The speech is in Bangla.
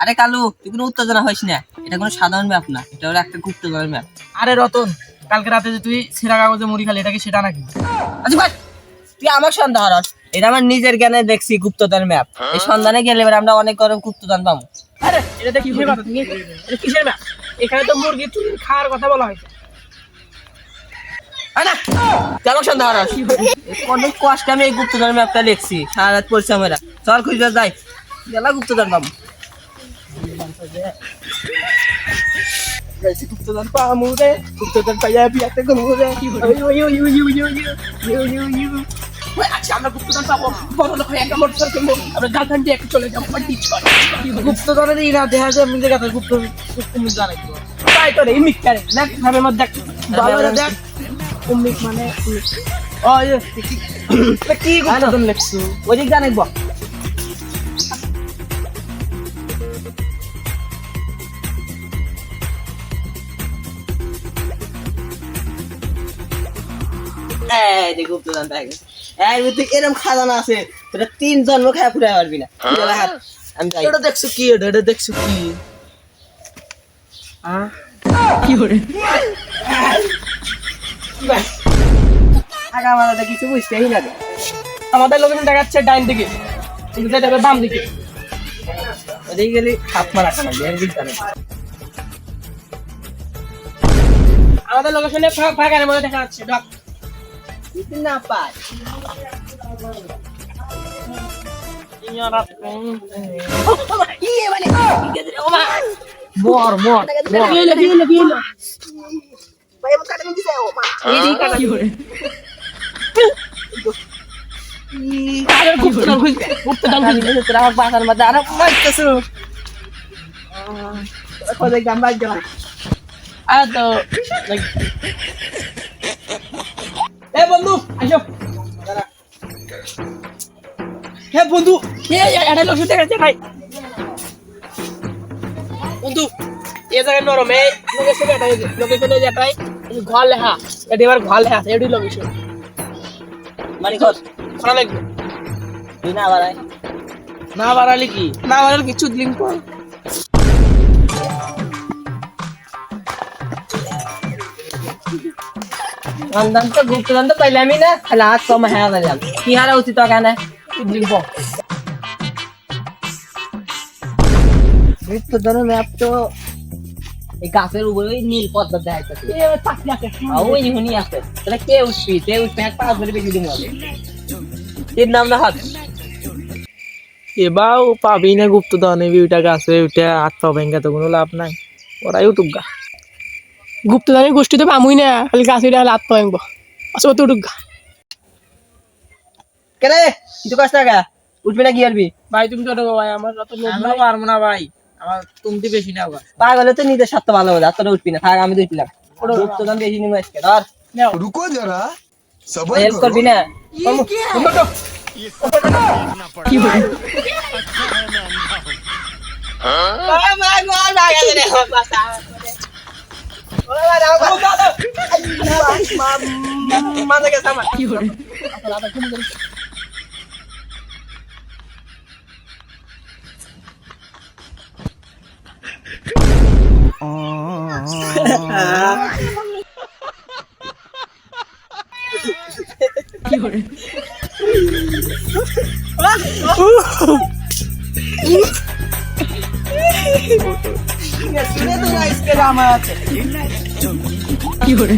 আরে কালু তুই কোনো উত্তেজনা হইস না। এটা কোনো সাধারণ ম্যাপ না এটা হলো একটা গুপ্তধনের ম্যাপ আরে রতন কালকে রাতে যে তুই সেরা কাগজে মুড়ি খালি এটা কি সেটা নাকি? আচ্ছা ভাই তুই আমার সন্ধান হরস এটা আমার নিজের জ্ঞানে দেখছি গুপ্তধন ম্যাপ এই সন্ধানে গেলে এবার আমরা অনেক করে গুপ্তধন পাবো। আরে এটা দেখ এটা কিসের না এখানে তো মুরগি চুরি খাওয়ার কথা বলা হয়েছে। হরস অনেক কষ্ট আমি এই গুপ্তধন ম্যাপটা লিখছি সারা রাত পড়ছি আমরা। চল খুঁজতে যাই। গেলা গুপ্তধন পাবো। ওই আচ্ছা আমরা পাবো বড় লোক হয়ে একটা আমরা গার্লফ্রেন্ড দিয়ে চলে যাব এই না দেখা যায় কাছে গুপ্ত তুমি জানাই তাই তো রে ইমিক করে না ভাবে মত দেখ ভালো দেখ উম্মিক মানে ও কি- কি লেখছো ওই দিক জানাইব এই গেছে এই তুই এরকম খাজানা আছে তোরা তিন জন্ম খায় পারবি না। আমি যাই। এটা দেখছ কি? এটা এটা দেখছ কি? হ্যাঁ? কি করে আগা কিছু বুঝতেই না আমাদের লোকেশন দেখাচ্ছে ডাইন দিকে। কিন্তু যেটা হবে বাম দিকে। ওদিকে গেলে হাত মারা খানা দিক জানে আমাদের লোকেশনে ফাঁকার মধ্যে দেখা যাচ্ছে। ডাক Tinapat. Iya, bali. Itu terang gambar. Atau. বন্ধু আসো। হে বন্ধু দেখা ভাই। বন্ধু এ জায়গায় নরম এই লোকেশন এটা লোকেশন যেটাই ঘর লেখা এটা এবার ঘর লেখা আছে এটি লোকেশন মানে কর ভালো লাগবে। না বাড়াই। না বাড়ালে কি? না বাড়ালে কিছু দিন পর। রমজান তো গুপ্তদান তো পাইলামই না খালি হাত কম হ্যাঁ দিলাম কি হারা উচিত কেন দিন পর গুপ্তদান ম্যাপ তো এই গাছের উপরে নীল পদ্মা দেখাইতেছে ওই হুনি আছে তাহলে কে উঠবি তে উঠবি এক পাঁচ ধরে বেশি দিন হবে তিন নাম না হাত এবাও পাবি না গুপ্ত দানে বিউটা গাছে উঠে পা ভেঙ্গা তো কোনো লাভ নাই ওরাই উঠুক গা গুপ্তদানের গোষ্ঠী তো পামুই না খালি গাছ উঠে হাত পাইব আচ্ছা তো উঠুক কিছু কষ্ট গা উঠবে না কি আরবি ভাই তুমি তো ভাই আমার পারব না ভাই। আমার তুমি বেশি না পাগল তো নিজের স্বার্থ ভালো হবে উঠবি না। থাক আমি তো উঠলাম বেশি আজকে ধর রুকো যারা হেল্প করবি না? কি Oh, oh, oh. শুনে তো যাইস আমার আছে কি করে?